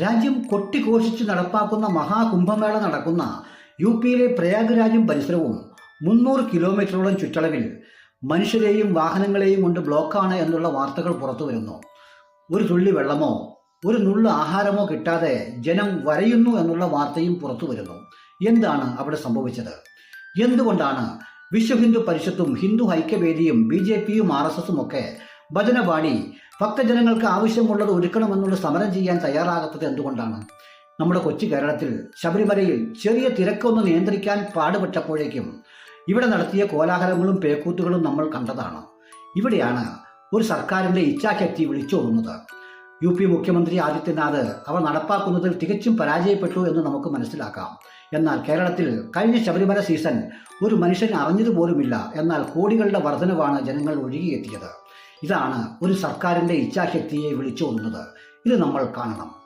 രാജ്യം കൊട്ടിഘോഷിച്ച് നടപ്പാക്കുന്ന മഹാകുംഭമേള നടക്കുന്ന യു പിയിലെ പ്രയാഗ്രാജും പരിസരവും മുന്നൂറ് കിലോമീറ്ററോളം ചുറ്റളവിൽ മനുഷ്യരെയും വാഹനങ്ങളെയും കൊണ്ട് ബ്ലോക്കാണ് എന്നുള്ള വാർത്തകൾ പുറത്തു വരുന്നു. ഒരു തുള്ളി വെള്ളമോ ഒരു നുള്ള ആഹാരമോ കിട്ടാതെ ജനം വരയുന്നു എന്നുള്ള വാർത്തയും പുറത്തു വരുന്നു. എന്താണ് അവിടെ സംഭവിച്ചത്? എന്തുകൊണ്ടാണ് വിശ്വ ഹിന്ദു പരിഷത്തും ഹിന്ദു ഐക്യവേദിയും ബി ജെ പിയും ആർ എസ് എസും ഒക്കെ ഭജന പാടി ഭക്തജനങ്ങൾക്ക് ആവശ്യമുള്ളത് ഒരുക്കണമെന്നുള്ള സമരം ചെയ്യാൻ തയ്യാറാകാത്തത് എന്തുകൊണ്ടാണ്? നമ്മുടെ കൊച്ചു കേരളത്തിൽ ശബരിമലയിൽ ചെറിയ തിരക്കൊന്ന് നിയന്ത്രിക്കാൻ പാടുപെട്ടപ്പോഴേക്കും ഇവിടെ നടത്തിയ കോലാഹലങ്ങളും പേക്കൂത്തുകളും നമ്മൾ കണ്ടതാണ്. ഇവിടെയാണ് ഒരു സർക്കാരിന്റെ ഇച്ഛാശക്തി വിളിച്ചോതുന്നത് യു പി മുഖ്യമന്ത്രി ആദിത്യനാഥ് അവർ നടപ്പാക്കുന്നതിൽ തികച്ചും പരാജയപ്പെട്ടു എന്ന് നമുക്ക് മനസ്സിലാക്കാം. എന്നാൽ കേരളത്തിൽ കഴിഞ്ഞ ശബരിമല സീസൺ ഒരു മനുഷ്യൻ അറിഞ്ഞതുപോലുമില്ല. എന്നാൽ കോടികളുടെ വർധനവാണ് ജനങ്ങൾ ഒഴുകിയെത്തിയത്. ഇതാണ് ഒരു സർക്കാരിന്റെ ഇച്ഛാശക്തിയെ വിളിച്ചോതുന്നത് ഇത് നമ്മൾ കാണണം.